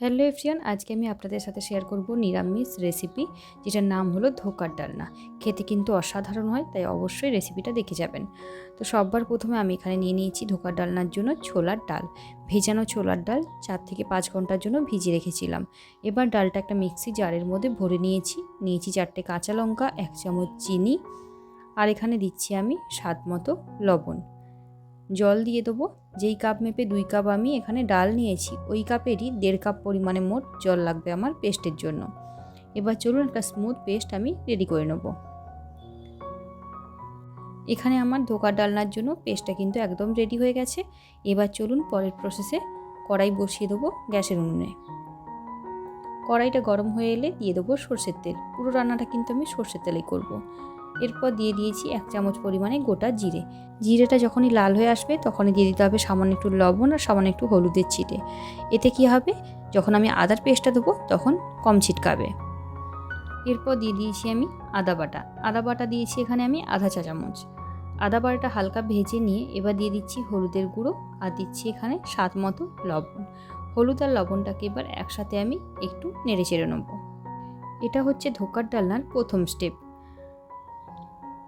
Hello এফরিয়ান আজকে আমি আপনাদের সাথে শেয়ার করব নিরামিষ রেসিপি যেটার নাম হলো ধোকার ডালনা। খেতে কিন্তু অসাধারণ হয়, তাই অবশ্যই রেসিপিটা দেখে যাবেন। তো সববার প্রথমে আমি এখানে নিয়ে নিয়েছি ধোকার ডালনার জন্য ছোলার ডাল। ভেজানো ছোলার ডাল চার থেকে পাঁচ ঘণ্টার জন্য ভিজিয়ে রেখেছিলাম। এবার ডালটা একটা মিক্সি জারের মধ্যে ভরে নিয়েছি। নিয়েছি চারটে কাঁচা লঙ্কা, এক চামচ চিনি। আর এখানে দিচ্ছি আমি স্বাদ মতো লবণ। জল দিয়ে দেবো। যেই কাপ মেপে দুই কাপ আমি এখানে ডাল নিয়েছি, ওই কাপেরই দেড় কাপ পরিমাণে মোট জল লাগবে আমার পেস্টের জন্য। এবার চলুন একটা স্মুথ পেস্ট আমি রেডি করে নেব। এখানে আমার ধোকার ডালনার জন্য পেস্টটা কিন্তু একদম রেডি হয়ে গেছে। এবার চলুন পরের প্রসেসে কড়াই বসিয়ে দেবো গ্যাসের উনুনে। কড়াইটা গরম হয়ে এলে দিয়ে দেবো সর্ষের তেল। পুরো রান্নাটা কিন্তু আমি সর্ষের তেলেই করব। এরপর দিয়ে দিয়েছি এক চামচ পরিমাণে গোটা জিরে। জিরেটা যখনই লাল হয়ে আসবে তখনই দিয়ে দিতে হবে সামান্য একটু লবণ আর সামান্য একটু হলুদের ছিটে। এতে কি হবে? যখন আমি আদার পেস্টটা দেবো তখন কম ছিটকাবে। এরপর দিয়ে দিয়েছি আমি আদা বাটা। আদা বাটা দিয়েছি এখানে আমি আধা চা চামচ। আদা বাটাটা হালকা ভেজে নিয়ে এবার দিয়ে দিচ্ছি হলুদের গুঁড়ো আর দিচ্ছি এখানে স্বাদ মতো লবণ। হলুদ আর লবণটাকে এবার একসাথে আমি একটু নেড়ে চেড়ে নেব। এটা হচ্ছে ধোকার ডালনার প্রথম স্টেপ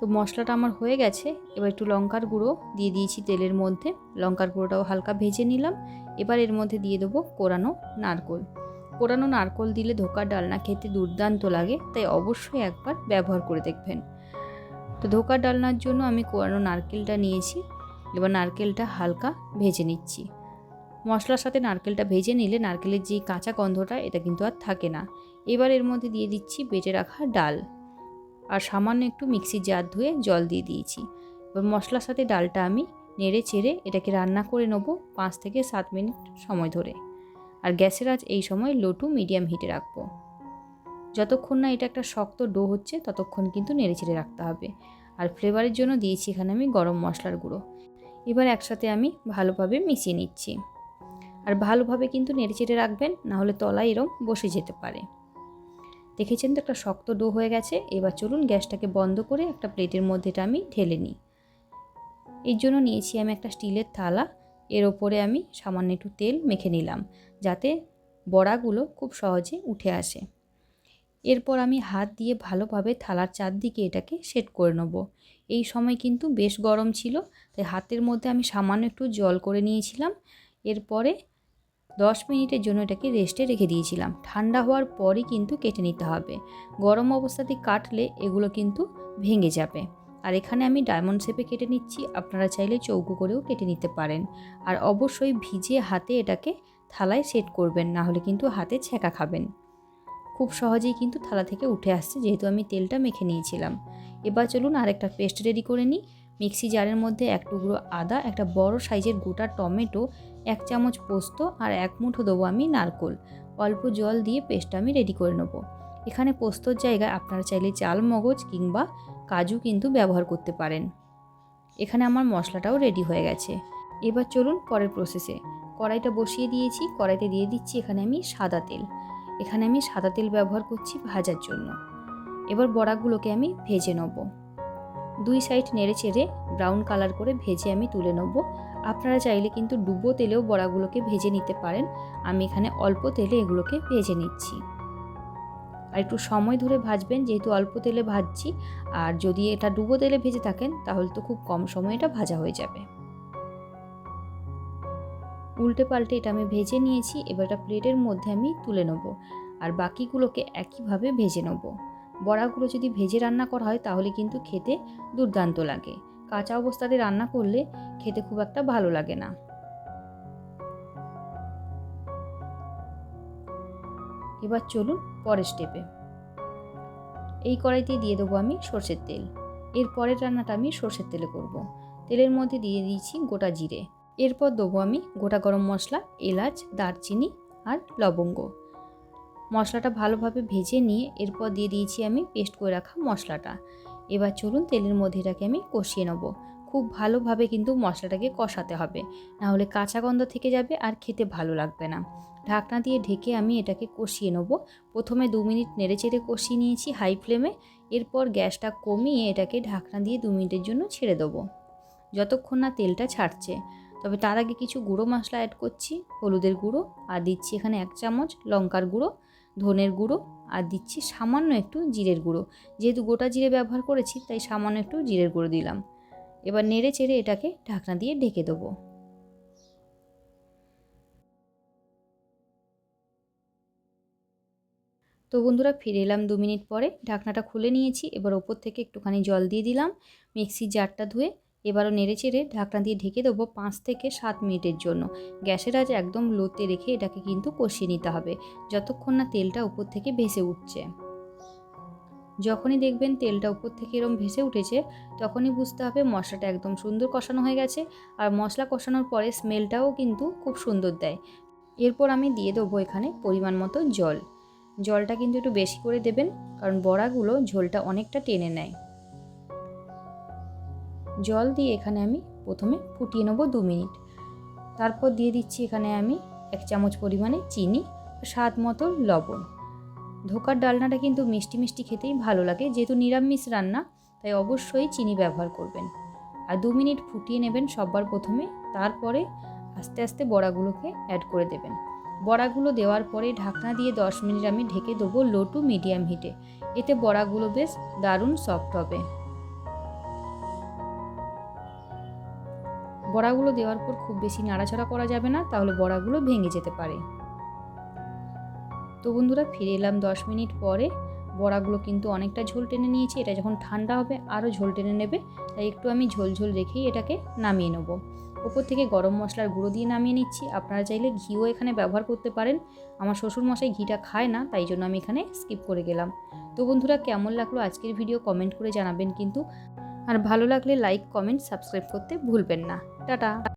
তো মশলাটা আমার হয়ে গেছে। এবার একটু লঙ্কার গুঁড়ো দিয়ে দিয়েছি তেলের মধ্যে। লঙ্কার গুঁড়োটাও হালকা ভেজে নিলাম। এবার এর মধ্যে দিয়ে দেবো কোরানো নারকোল। কোরানো নারকোল দিলে ধোকার ডালনা খেতে দুর্দান্ত লাগে, তাই অবশ্যই একবার ব্যবহার করে দেখবেন। তো ধোকার ডালনার জন্য আমি কোরানো নারকেলটা নিয়েছি। এবার নারকেলটা হালকা ভেজে নিচ্ছি। মশলার সাথে নারকেলটা ভেজে নিলে নারকেলের যে কাঁচা গন্ধটা, এটা কিন্তু আর থাকে না। এবার এর মধ্যে দিয়ে দিচ্ছি বেটে রাখা ডাল। আর সামান্য একটু মিক্সির জার ধুয়ে জল দিয়ে দিয়েছি। এবার মশলার সাথে ডালটা আমি নেড়ে চেড়ে এটাকে রান্না করে নেব পাঁচ থেকে সাত মিনিট সময় ধরে। আর গ্যাসের আজ এই সময় লো টু মিডিয়াম হিটে রাখব। যতক্ষণ না এটা একটা শক্ত ডো হচ্ছে, ততক্ষণ কিন্তু নেড়ে চেড়ে রাখতে হবে। আর ফ্লেভারের জন্য দিয়েছি এখানে আমি গরম মশলার গুঁড়ো। এবার একসাথে আমি ভালোভাবে মিশিয়ে নিচ্ছি। আর ভালোভাবে কিন্তু নেড়ে চেড়ে রাখবেন, নাহলে তলায় এরম বসে যেতে পারে। দেখেছেন তো একটা শক্ত ডো হয়ে গেছে, এবার চলুন গ্যাসটাকে বন্ধ করে একটা প্লেটের মধ্যে এটা আমি ঢেলে নিই। এর জন্য নিয়েছি আমি একটা স্টিলের থালা, এর ওপরে আমি সামান্য একটু তেল মেখে নিলাম, যাতে বড়াগুলো খুব সহজে উঠে আসে। এরপর আমি হাত দিয়ে ভালোভাবে থালার চারদিকে এটাকে সেট করে নেব। এই সময় কিন্তু বেশ গরম ছিল, তাই হাতের মধ্যে আমি সামান্য একটু জল করে নিয়েছিলাম। এরপরে দশ মিনিটের জন্য এটাকে রেস্টে রেখে দিয়েছিলাম। ঠান্ডা হওয়ার পরই কিন্তু কেটে নিতে হবে। গরম অবস্থাতে কাটলে এগুলো কিন্তু ভেঙে যাবে। আর এখানে আমি ডায়মন্ড শেপে কেটে নিচ্ছি, আপনারা চাইলে চৌকো করেও কেটে নিতে পারেন। আর অবশ্যই ভিজে হাতে এটাকে থালায় সেট করবেন, না হলে কিন্তু হাতে ছেঁকা খাবেন। খুব সহজেই কিন্তু থালা থেকে উঠে আসছে, যেহেতু আমি তেলটা মেখে নিয়েছিলাম। এবার চলুন আরেকটা পেস্ট রেডি করে নিই। মিক্সি জারের মধ্যে এক টুকরো আদা, একটা বড় সাইজের গোটা টমেটো এক চামচ পোস্ত আর এক মুঠো দেবো আমি নারকোল। অল্প জল দিয়ে পেস্টটা আমি রেডি করে নেব। এখানে পোস্তর জায়গায় আপনারা চাইলে চাল, মগজ কিংবা কাজু কিন্তু ব্যবহার করতে পারেন। এখানে আমার মশলাটাও রেডি হয়ে গেছে। এবার চলুন পরের প্রসেসে কড়াইটা বসিয়ে দিয়েছি, কড়াইতে দিয়ে দিচ্ছি এখানে আমি সাদা তেল। এখানে আমি সাদা তেল ব্যবহার করছি ভাজার জন্য। এবার বড়াগুলোকে আমি ভেজে নেব। দুই সাইড নেড়ে চেড়ে ব্রাউন কালার করে ভেজে আমি তুলে নেব। আপনারা চাইলে কিন্তু ডুবো তেলেও বড়াগুলোকে ভেজে নিতে পারেন। আমি এখানে অল্প তেলে এগুলোকে ভেজে নিচ্ছি। আর একটু সময় ধরে ভাজবেন, যেহেতু অল্প তেলে ভাজছি। আর যদি এটা ডুবো তেলে ভেজে থাকেন, তাহলে তো খুব কম সময়ে এটা ভাজা হয়ে যাবে। উল্টে পাল্টে এটা আমি ভেজে নিয়েছি, এবার এটা প্লেটের মধ্যে আমি তুলে নেব। আর বাকিগুলোকে একইভাবে ভেজে নেব। বড়াগুলো যদি ভেজে রান্না করা হয়, তাহলে কিন্তু খেতে দুর্দান্ত লাগে। কাঁচা অবস্থাতে রান্না করলে খেতে খুব একটা ভালো লাগে না। এবার চলুন পরের স্টেপে এই কড়াইতে দিয়ে দেবো আমি সর্ষের তেল। এর পরের রান্নাটা আমি সর্ষের তেলে করব। তেলের মধ্যে দিয়ে দিয়েছি গোটা জিরে। এরপর দেবো আমি গোটা গরম মশলা, এলাচ, দারচিনি আর লবঙ্গ। মশলাটা ভালোভাবে ভেজে নিয়ে এরপর দিয়ে দিয়েছি আমি পেস্ট করে রাখা মশলাটা। এবার চলুন তেলের মধ্যে এটাকে আমি কষিয়ে নেব। খুব ভালোভাবে কিন্তু মশলাটাকে কষাতে হবে। না হলে কাঁচা গন্ধ থেকে যাবে আর খেতে ভালো লাগবে না। ঢাকনা দিয়ে ঢেকে আমি এটাকে কষিয়ে নেব। প্রথমে দু মিনিট নেড়ে চেড়ে কষিয়ে নিয়েছি হাই ফ্লেমে। এরপর গ্যাসটা কমিয়ে এটাকে ঢাকনা দিয়ে দু মিনিটের জন্য ছেড়ে দেবো। যতক্ষণ না তেলটা ছাড়ছে। তবে তার আগে কিছু গুঁড়ো মশলা অ্যাড করছি, হলুদের গুঁড়ো, আর দিচ্ছি এখানে এক চামচ লঙ্কার গুঁড়ো। ধনের গুঁড়ো আর দিচ্ছি সামান্য একটু জিরের গুঁড়ো। যেহেতু গোটা জিরে ব্যবহার করেছি, তাই সামান্য একটু জিরের গুঁড়ো দিলাম। এবার নেড়ে চেড়ে এটাকে ঢাকনা দিয়ে ঢেকে দেবো। তো বন্ধুরা, ফিরে এলাম দু মিনিট পরে। ঢাকনাটা খুলে নিয়েছি, এবার ওপর থেকে একটুখানি জল দিয়ে দিলাম। মিক্সির জারটা ধুয়ে এবারও নেড়ে চেড়ে ঢাকনা দিয়ে ঢেকে দেবো পাঁচ থেকে সাত মিনিটের জন্য। গ্যাসের আজ একদম লোতে রেখে এটাকে কিন্তু কষিয়ে নিতে হবে, যতক্ষণ না তেলটা উপর থেকে ভেসে উঠছে। যখনই দেখবেন তেলটা উপর থেকে এরম ভেসে উঠেছে, তখনই বুঝতে হবে মশলাটা একদম সুন্দর কষানো হয়ে গেছে, আর মশলা কষানোর পরে স্মেলটাও কিন্তু খুব সুন্দর দেয়। এরপর আমি দিয়ে দেবো এখানে পরিমাণ মতো জল। জলটা কিন্তু একটু বেশি করে দেবেন, কারণ বড়াগুলো ঝোলটা অনেকটা টেনে নেয়। জল দিয়ে এখানে আমি প্রথমে ফুটিয়ে নেব দু মিনিট। তারপর দিয়ে দিচ্ছি এখানে আমি এক চামচ পরিমাণে চিনি স্বাদ মতো লবণ। ধোকার ডালনাটা কিন্তু মিষ্টি মিষ্টি খেতেই ভালো লাগে, যেহেতু নিরামিষ রান্না, তাই অবশ্যই চিনি ব্যবহার করবেন। আর দু মিনিট ফুটিয়ে নেবেন সবার প্রথমে, তারপরে আস্তে আস্তে বড়াগুলোকে অ্যাড করে দেবেন। বড়াগুলো দেওয়ার পরে ঢাকনা দিয়ে দশ মিনিট আমি ঢেকে দেবো লো টু মিডিয়াম হিটে এতে বড়াগুলো বেশ দারুণ সফট হবে। বড়াগুলো দেওয়ার পর খুব বেশি নাড়াচাড়া করা যাবে না, তাহলে বড়াগুলো ভেঙে যেতে পারে। তো বন্ধুরা, ফিরে এলাম দশ মিনিট পরে। বড়াগুলো কিন্তু অনেকটা ঝোল টেনে নিয়েছি, এটা যখন ঠান্ডা হবে আরও ঝোল টেনে নেবে, তাই একটু আমি ঝোল ঝোল রেখেই এটাকে নামিয়ে নেব। ওপর থেকে গরম মশলার গুঁড়ো দিয়ে নামিয়ে নিচ্ছি। আপনারা চাইলে ঘিও এখানে ব্যবহার করতে পারেন। আমার শ্বশুর মশাই ঘিটা খায় না, তাই জন্য আমি এখানে স্কিপ করে গেলাম। তো বন্ধুরা, কেমন লাগল আজকের ভিডিও কমেন্ট করে জানাবেন কিন্তু। আর ভালো লাগলে লাইক, কমেন্ট, সাবস্ক্রাইব করতে ভুলবেন না। ടാറ്റാ